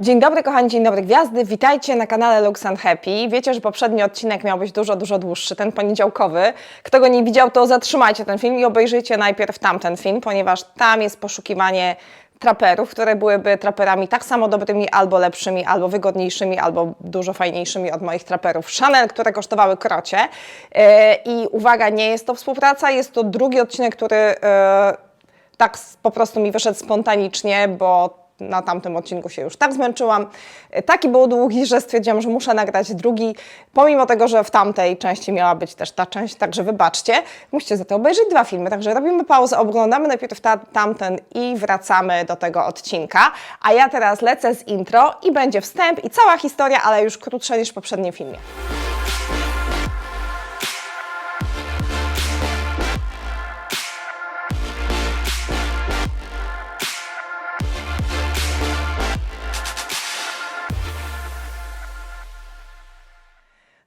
Dzień dobry kochani, dzień dobry gwiazdy, witajcie na kanale Lux and Happy. Wiecie, że poprzedni odcinek miał być dużo, dużo dłuższy, ten poniedziałkowy. Kto go nie widział, to zatrzymajcie ten film i obejrzyjcie najpierw tamten film, ponieważ tam jest poszukiwanie traperów, które byłyby traperami tak samo dobrymi, albo lepszymi, albo wygodniejszymi, albo dużo fajniejszymi od moich traperów Chanel, które kosztowały krocie. Yy, I uwaga, nie jest to współpraca, jest to drugi odcinek, który yy, tak po prostu mi wyszedł spontanicznie, bo na tamtym odcinku się już tak zmęczyłam. Taki był długi, że stwierdziłam, że muszę nagrać drugi, pomimo tego, że w tamtej części miała być też ta część, także wybaczcie. Musicie za to obejrzeć dwa filmy, także robimy pauzę, oglądamy najpierw ta, tamten i wracamy do tego odcinka. A ja teraz lecę z intro i będzie wstęp i cała historia, ale już krótsza niż w poprzednim filmie.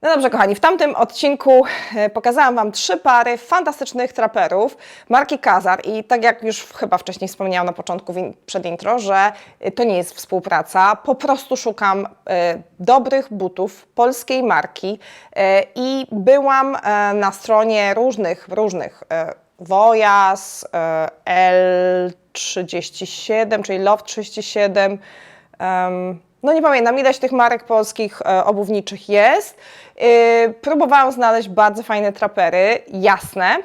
No dobrze, kochani, w tamtym odcinku e, pokazałam Wam trzy pary fantastycznych traperów marki Kazar. I tak jak już chyba wcześniej wspomniałam na początku przed intro, że e, to nie jest współpraca, po prostu szukam e, dobrych butów polskiej marki. I byłam na stronie różnych, różnych Wojas, e, L37, czyli Love 37, Em, no nie pamiętam, ileś tych marek polskich e, obuwniczych jest. Y, próbowałam znaleźć bardzo fajne trapery, jasne.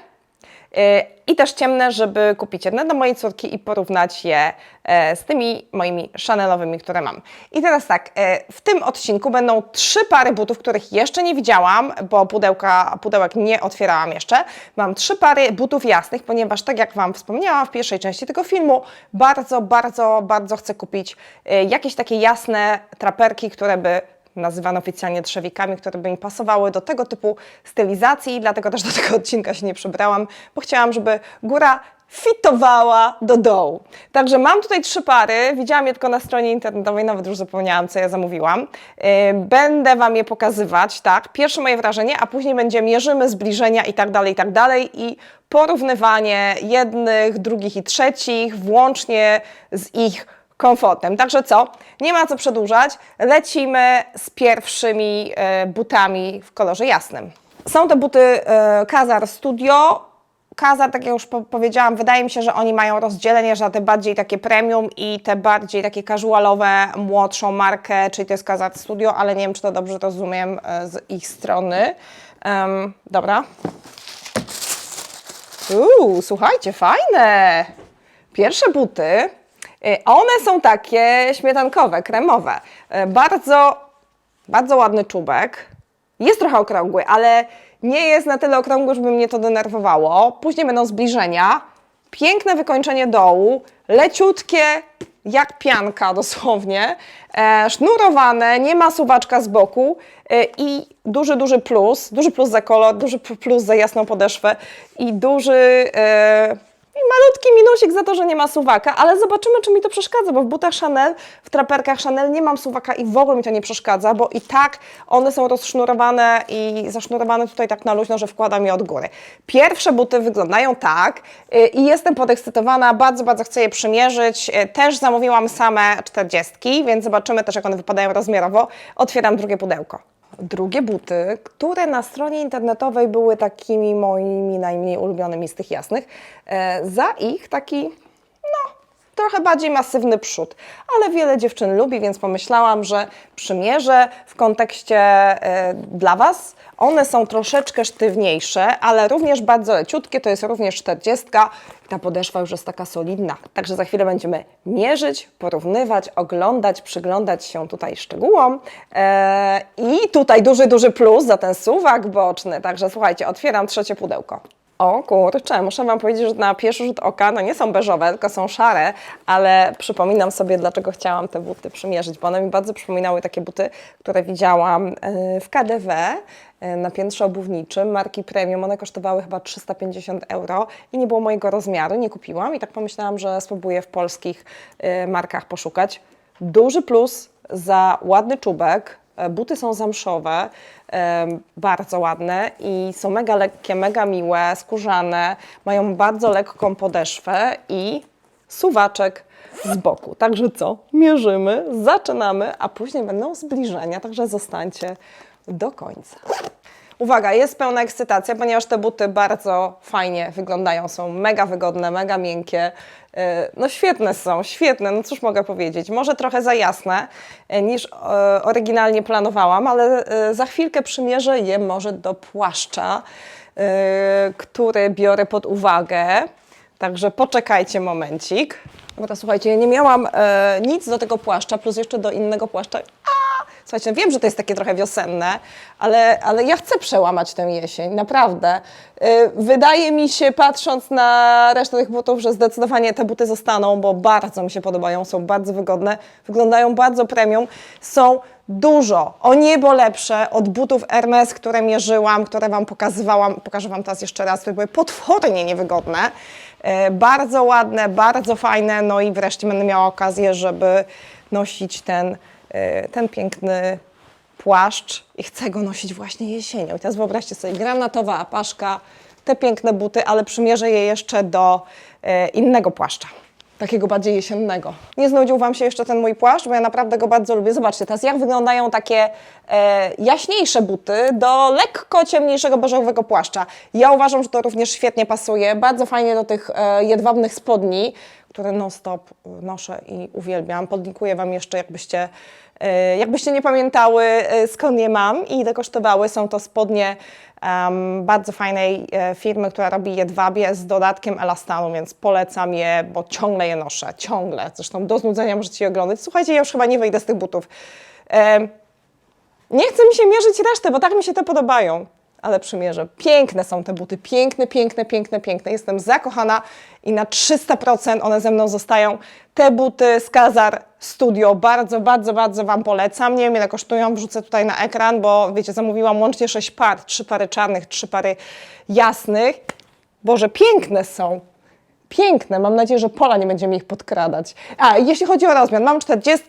I też ciemne, żeby kupić jedne do mojej córki i porównać je e, z tymi moimi Chanelowymi, które mam. I teraz tak, e, w tym odcinku będą trzy pary butów, których jeszcze nie widziałam, bo pudełka, pudełek nie otwierałam jeszcze. Mam trzy pary butów jasnych, ponieważ tak jak Wam wspomniałam w pierwszej części tego filmu, bardzo, bardzo, bardzo chcę kupić e, jakieś takie jasne traperki, które by nazywane oficjalnie trzewikami, które by mi pasowały do tego typu stylizacji, dlatego też do tego odcinka się nie przybrałam, bo chciałam, żeby góra fitowała do dołu. Także mam tutaj trzy pary, widziałam je tylko na stronie internetowej, nawet już zapomniałam, co ja zamówiłam. Yy, Będę Wam je pokazywać, tak, pierwsze moje wrażenie, a później będzie mierzymy zbliżenia i tak dalej, i tak dalej i porównywanie jednych, drugich i trzecich, włącznie z ich komfortem. Także co? Nie ma co przedłużać. Lecimy z pierwszymi e, butami w kolorze jasnym. Są to buty e, Kazar Studio. Kazar, tak jak już po powiedziałam, wydaje mi się, że oni mają rozdzielenie, że te bardziej takie premium i te bardziej takie casualowe, młodszą markę, czyli to jest Kazar Studio, ale nie wiem, czy to dobrze rozumiem e, z ich strony. Em, dobra. Uuu, słuchajcie, fajne! Pierwsze buty. Y, One są takie śmietankowe, kremowe. Y, Bardzo, bardzo ładny czubek. Jest trochę okrągły, ale nie jest na tyle okrągły, żeby mnie to denerwowało. Później będą zbliżenia. Piękne wykończenie dołu, leciutkie, jak pianka dosłownie, e, sznurowane, nie ma suwaczka z boku e, i duży, duży plus, duży plus za kolor, duży plus za jasną podeszwę i duży e, i malutki minusik za to, że nie ma suwaka, ale zobaczymy, czy mi to przeszkadza, bo w butach Chanel, w traperkach Chanel nie mam suwaka i w ogóle mi to nie przeszkadza, bo i tak one są rozsznurowane i zasznurowane tutaj tak na luźno, że wkładam je od góry. Pierwsze buty wyglądają tak y, i jestem podekscytowana, bardzo, bardzo chcę je przymierzyć. Y, Też zamówiłam same 40, więc zobaczymy też, jak one wypadają rozmiarowo. Otwieram drugie pudełko. Drugie buty, które na stronie internetowej były takimi moimi najmniej ulubionymi z tych jasnych, e, za ich taki, trochę bardziej masywny przód, ale wiele dziewczyn lubi, więc pomyślałam, że przymierzę w kontekście e, dla Was. One są troszeczkę sztywniejsze, ale również bardzo leciutkie, to jest również 40. Ta podeszwa już jest taka solidna, także za chwilę będziemy mierzyć, porównywać, oglądać, przyglądać się tutaj szczegółom. E, I tutaj duży, duży plus za ten suwak boczny, także słuchajcie, otwieram trzecie pudełko. O kurczę, muszę Wam powiedzieć, że na pierwszy rzut oka no nie są beżowe, tylko są szare, ale przypominam sobie, dlaczego chciałam te buty przymierzyć, bo one mi bardzo przypominały takie buty, które widziałam e, w KDW e, na piętrze obuwniczym marki premium. One kosztowały chyba 350 euro i nie było mojego rozmiaru, nie kupiłam i tak pomyślałam, że spróbuję w polskich e, markach poszukać. Duży plus za ładny czubek, Buty są zamszowe, em, bardzo ładne i są mega lekkie, mega miłe, skórzane, mają bardzo lekką podeszwę i suwaczek z boku. Także co? Mierzymy, zaczynamy, a później będą zbliżenia, także zostańcie do końca. Uwaga, jest pełna ekscytacja, ponieważ te buty bardzo fajnie wyglądają, są mega wygodne, mega miękkie. Yy, No świetne są, świetne, no cóż mogę powiedzieć. Może trochę za jasne yy, niż yy, oryginalnie planowałam, ale za chwilkę przymierzę je może do płaszcza, który biorę pod uwagę. Także poczekajcie momencik. Dobra, słuchajcie, ja nie miałam nic do tego płaszcza, plus jeszcze do innego płaszcza. A! Słuchajcie, wiem, że to jest takie trochę wiosenne, ale, ale ja chcę przełamać tę jesień, naprawdę. E, wydaje mi się, patrząc na resztę tych butów, że zdecydowanie te buty zostaną, bo bardzo mi się podobają, są bardzo wygodne, wyglądają bardzo premium, są dużo, o niebo lepsze od butów Hermes, które mierzyłam, które Wam pokazywałam. Pokażę Wam teraz jeszcze raz, były potwornie niewygodne. E, Bardzo ładne, bardzo fajne, no i wreszcie będę miała okazję, żeby nosić ten, ten piękny płaszcz i chcę go nosić właśnie jesienią. I teraz wyobraźcie sobie, granatowa apaszka, te piękne buty, ale przymierzę je jeszcze do e, innego płaszcza. Takiego bardziej jesiennego. Nie znudził Wam się jeszcze ten mój płaszcz, bo ja naprawdę go bardzo lubię. Zobaczcie teraz, jak wyglądają takie e, jaśniejsze buty do lekko ciemniejszego beżowego płaszcza. Ja uważam, że to również świetnie pasuje. Bardzo fajnie do tych e, jedwabnych spodni, które non-stop noszę i uwielbiam. Podlinkuję Wam jeszcze, jakbyście, jakbyście nie pamiętały, e, skąd je mam i ile kosztowały. Są to spodnie em, bardzo fajnej e, firmy, która robi jedwabie z dodatkiem elastanu, więc polecam je, bo ciągle je noszę, ciągle. Zresztą do znudzenia możecie je oglądać. Słuchajcie, ja już chyba nie wyjdę z tych butów. Em, nie chcę mi się mierzyć resztę, bo tak mi się te podobają. Ale przymierzę. Piękne są te buty. Piękne, piękne, piękne, piękne. Jestem zakochana i na 300% one ze mną zostają. Te buty z Kazar Studio bardzo, bardzo, bardzo Wam polecam. Nie wiem ile kosztują, wrzucę tutaj na ekran, bo wiecie, zamówiłam łącznie 6 par. Trzy pary czarnych, trzy pary jasnych. Boże, piękne są. Piękne. Mam nadzieję, że Pola nie będzie mi ich podkradać. A, jeśli chodzi o rozmiar, mam 40.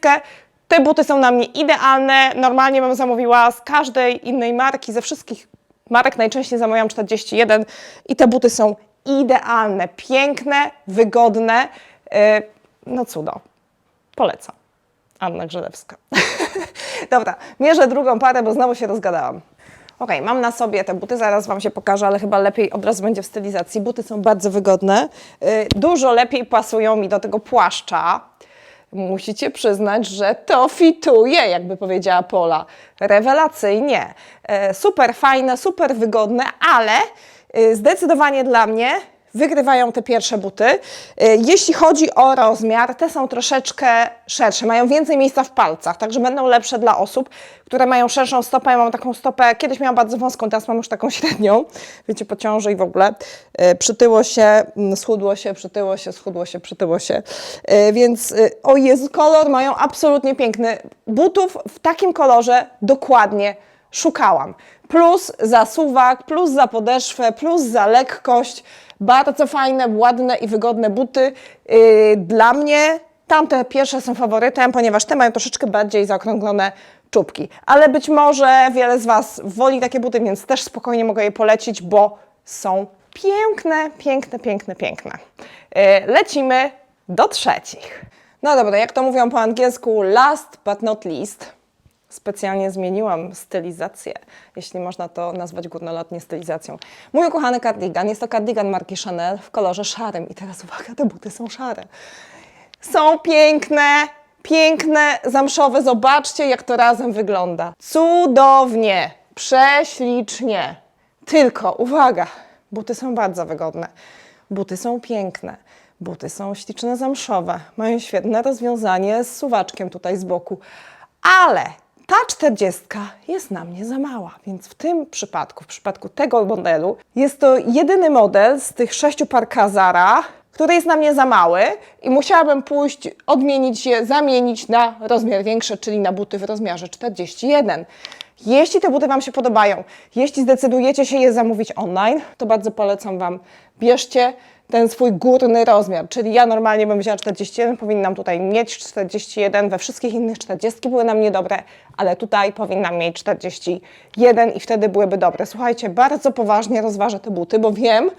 Te buty są na mnie idealne. Normalnie bym zamówiła z każdej innej marki, ze wszystkich marek najczęściej zamawiam 41 i te buty są idealne, piękne, wygodne. Yy, No cudo. Polecam. Anna Grzelewska. Dobra, mierzę drugą parę, bo znowu się rozgadałam. Ok, mam na sobie te buty, zaraz Wam się pokażę, ale chyba lepiej od razu będzie w stylizacji. Buty są bardzo wygodne, y, dużo lepiej pasują mi do tego płaszcza. Musicie przyznać, że to fituje, jakby powiedziała Pola. Rewelacyjnie. E, Super fajne, super wygodne, ale y, zdecydowanie dla mnie wygrywają te pierwsze buty. Y, Jeśli chodzi o rozmiar, te są troszeczkę szersze, mają więcej miejsca w palcach, także będą lepsze dla osób, które mają szerszą stopę. Ja mam taką stopę, kiedyś miałam bardzo wąską, teraz mam już taką średnią, wiecie, po ciąży i w ogóle. Y, Przytyło się, mm, schudło się, przytyło się, schudło się, przytyło się. Y, Więc, o Jezu, kolor mają absolutnie piękny. Butów w takim kolorze dokładnie szukałam. Plus za suwak, plus za podeszwę, plus za lekkość. Bardzo fajne, ładne i wygodne buty. Yy, dla mnie tamte pierwsze są faworytem, ponieważ te mają troszeczkę bardziej zaokrąglone czubki. Ale być może wiele z Was woli takie buty, więc też spokojnie mogę je polecić, bo są piękne, piękne, piękne, piękne. Yy, lecimy do trzecich. No dobra, jak to mówią po angielsku, last but not least. Specjalnie zmieniłam stylizację, jeśli można to nazwać górnolotnie stylizacją. Mój ukochany cardigan jest to cardigan marki Chanel w kolorze szarym. I teraz uwaga, te buty są szare. Są piękne, piękne, zamszowe. Zobaczcie, jak to razem wygląda. Cudownie, prześlicznie. Tylko, uwaga, buty są bardzo wygodne. Buty są piękne. Buty są śliczne, zamszowe. Mają świetne rozwiązanie z suwaczkiem tutaj z boku. Ale ta czterdziestka jest na mnie za mała, więc w tym przypadku, w przypadku tego modelu, jest to jedyny model z tych sześciu par Kazara, który jest na mnie za mały i musiałabym pójść, odmienić je, zamienić na rozmiar większy, czyli na buty w rozmiarze 41. Jeśli te buty Wam się podobają, jeśli zdecydujecie się je zamówić online, to bardzo polecam Wam, bierzcie ten swój górny rozmiar, czyli ja normalnie bym wzięła 41, powinnam tutaj mieć 41, we wszystkich innych 40 były na mnie dobre, ale tutaj powinnam mieć 41 i wtedy byłyby dobre. Słuchajcie, bardzo poważnie rozważę te buty, bo wiem,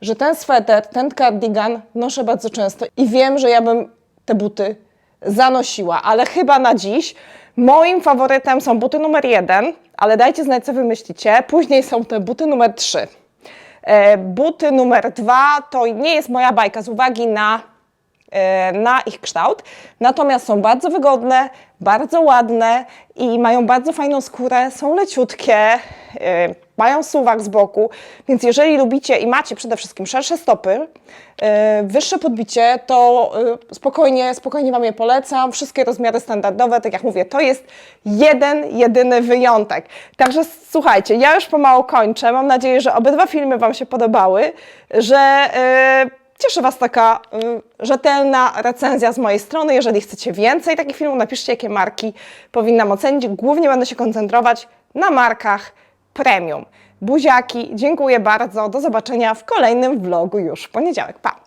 że ten sweter, ten cardigan noszę bardzo często i wiem, że ja bym te buty zanosiła, ale chyba na dziś moim faworytem są buty numer jeden, ale dajcie znać, co wy myślicie. Później są te buty numer trzy. E, Buty numer dwa to nie jest moja bajka z uwagi na, na ich kształt, natomiast są bardzo wygodne, bardzo ładne i mają bardzo fajną skórę, są leciutkie, e, mają suwak z boku, więc jeżeli lubicie i macie przede wszystkim szersze stopy, e, wyższe podbicie, to e, spokojnie, spokojnie Wam je polecam. Wszystkie rozmiary standardowe, tak jak mówię, to jest jeden, jedyny wyjątek. Także słuchajcie, ja już pomału kończę. Mam nadzieję, że obydwa filmy Wam się podobały, że e, cieszy Was taka y, rzetelna recenzja z mojej strony. Jeżeli chcecie więcej takich filmów, napiszcie, jakie marki powinnam ocenić. Głównie będę się koncentrować na markach premium. Buziaki, dziękuję bardzo. Do zobaczenia w kolejnym vlogu już w poniedziałek. Pa!